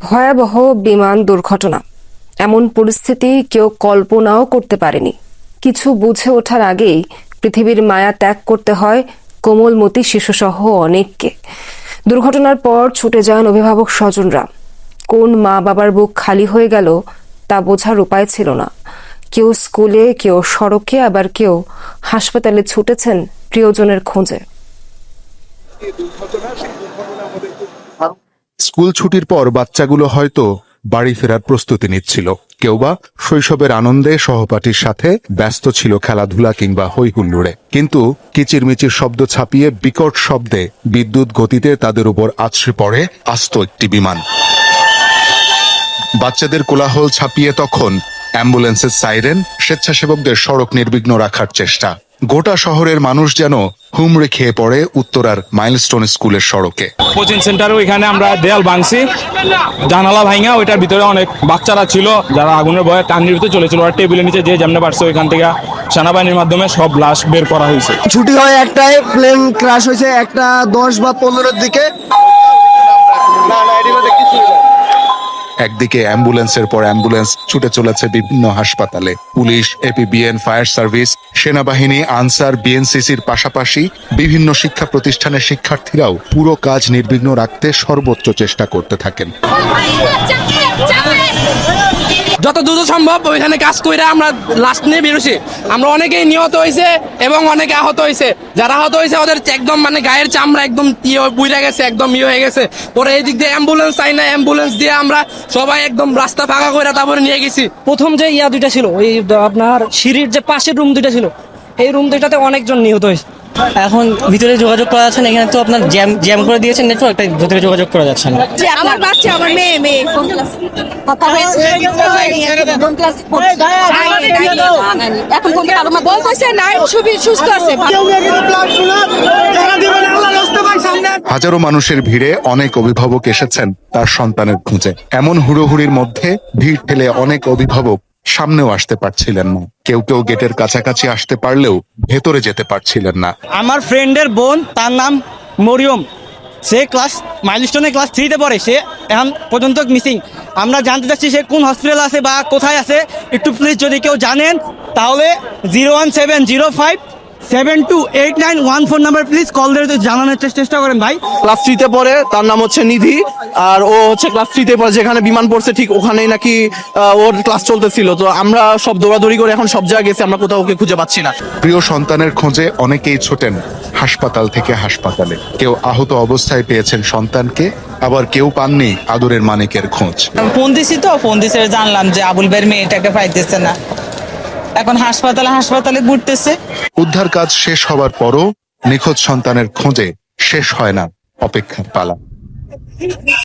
ভয়াবহ বিমান দুর্ঘটনা। এমন পরিস্থিতি কেউ কল্পনাও করতে পারেনি। কিছু বুঝে ওঠার আগেই পৃথিবীর মায়া ত্যাগ করতে হয় কোমলমতি শিশুসহ অনেককে। দুর্ঘটনার পর ছুটে যান অভিভাবক স্বজনরা। কোন মা বাবার বুক খালি হয়ে গেল তা বোঝার উপায় ছিল না। কেউ স্কুলে, কেউ সড়কে, আবার কেউ হাসপাতালে ছুটেছেন প্রিয়জনের খোঁজে। স্কুল ছুটির পর বাচ্চাগুলো হয়তো বাড়ি ফেরার প্রস্তুতি নিচ্ছিল। কেউ বা শৈশবের আনন্দে সহপাঠীর সাথে ব্যস্ত ছিল খেলাধুলা কিংবা হই হুল্লোড়ে কিন্তু কিচিরমিচির শব্দ ছাপিয়ে বিকট শব্দে বিদ্যুৎ গতিতে তাদের উপর আছড়ে পড়ে আস্ত একটি বিমান। বাচ্চাদের কোলাহল ছাপিয়ে তখন অ্যাম্বুলেন্সের সাইরেন, স্বেচ্ছাসেবকদের সড়ক নির্বিঘ্ন রাখার চেষ্টা। গোটা শহরের মানুষ যেন হুমড়ে খেয়ে পড়ে উত্তরার মাইলস্টোন স্কুলের সড়কে। কোচিং সেন্টারে ওইখানে আমরা দেয়াল ভাঙছি। জানালা ভাঙা ওইটার ভিতরে অনেক বাচ্চারা ছিল যারা আগুনের ভয়ে টান্নির ভিতরে চলেছিল। ওরা টেবিলের নিচে যে যেমনে পারছে ওইখান থেকে সেনাবাহিনীর মাধ্যমে সব লাশ বের করা হয়েছে। ছুটি হয় একটাই প্লেন ক্রাশ হয়েছে একটা দশ বা পনেরোর দিকে। একদিকে অ্যাম্বুলেন্সের পর অ্যাম্বুলেন্স ছুটে চলেছে বিভিন্ন হাসপাতালে। পুলিশ, এপিবিএন, ফায়ার সার্ভিস, সেনাবাহিনী, আনসার, বিএনসিসির পাশাপাশি বিভিন্ন শিক্ষা প্রতিষ্ঠানের শিক্ষার্থীরাও পুরো কাজ নির্বিঘ্ন রাখতে সর্বোচ্চ চেষ্টা করতে থাকেন। যত দ্রুত সম্ভব ওইখানে কাজ করে আমরা লাস্ট নিয়ে বেরোছি। আমরা অনেকেই নিহত হয়েছে এবং অনেকে আহত হয়েছে যারা আহত হয়েছে ওদের একদম মানে গায়ের চামড়া একদম ইয়ে বুঝে গেছে, একদম ইয়ে হয়ে গেছে। পরে এই দিক দিয়ে অ্যাম্বুলেন্স চাই না অ্যাম্বুলেন্স দিয়ে আমরা সবাই একদম রাস্তা ফাঁকা করে তারপরে নিয়ে গেছি। প্রথম যে ইয়া দুইটা ছিল, ওই আপনার সিঁড়ির যে পাশের রুম দুইটা ছিল, এই রুম দুইটাতে অনেকজন নিহত হয়েছে এখন ভিতরে যোগাযোগ করা যাচ্ছে না এখানে তো আপনার জ্যাম জ্যাম করে দিয়েছেন নেটওয়ার্ক তাই ভিতরে যোগাযোগ করা যাচ্ছে না। আমার বাচ্চা আমার মেয়ে মেয়ে কোন ক্লাস কথা হয়েছে? কোন ক্লাস এখন কোন কারও মা বলতেছে না খুবই সুস্থ আছে। হাজারো মানুষের ভিড়ে অনেক অভিভাবক এসেছেন তার সন্তানের খুঁজে। এমন হুড়োহুড়ির মধ্যে ভিড় ঠেলে অনেক অভিভাবক সামনেও আসতে পারছিলেন না। কেউ কেউ গেটের কাছাকাছি আসতে পারলেও ভেতরে যেতে পারছিলেন না। আমার ফ্রেন্ডের বোন, তার নাম মরিয়ম। সে ক্লাস মাইলস্টোনে ক্লাস থ্রিতে পড়ে। সে এখন পর্যন্ত মিসিং আমরা জানতে চাচ্ছি সে কোন হসপিটাল আছে বা কোথায় আছে। একটু প্লিজ যদি কেউ জানেন, তাহলে zero one seven zero five seven two eight nine one four number please call দিয়ে জানানোর চেষ্টা- চেষ্টা করেন ভাই। ক্লাস থ্রিতে পড়ে তার নাম হচ্ছে নিধি। আর ও হচ্ছে ক্লাস থ্রিতে পড়ে যেখানে বিমান পড়ছে ঠিক ওখানেই নাকি আহ, ওর ক্লাস চলতেছিল। তো আমরা সব দৌড়াদৌড়ি করে এখন সব জায়গায় গেছি আমরা কোথাও ওকে খুঁজে পাচ্ছি না। প্রিয় সন্তানের খোঁজে অনেকেই ছোটেন হাসপাতাল থেকে হাসপাতালে। কেউ আহত অবস্থায় পেয়েছেন সন্তানকে আবার কেউ পাননি আদরের মানিকের খোঁজ। ফোন দিছি তো ফোন দিছে জানলাম যে আবুল বের মেয়েটাকে পাইতেছে না। এখন হাসপাতালে হাসপাতালে ঘুরতেছে। উদ্ধার কাজ শেষ হবার পরও নিখোঁজ সন্তানের খোঁজে শেষ হয় না অপেক্ষার পালা।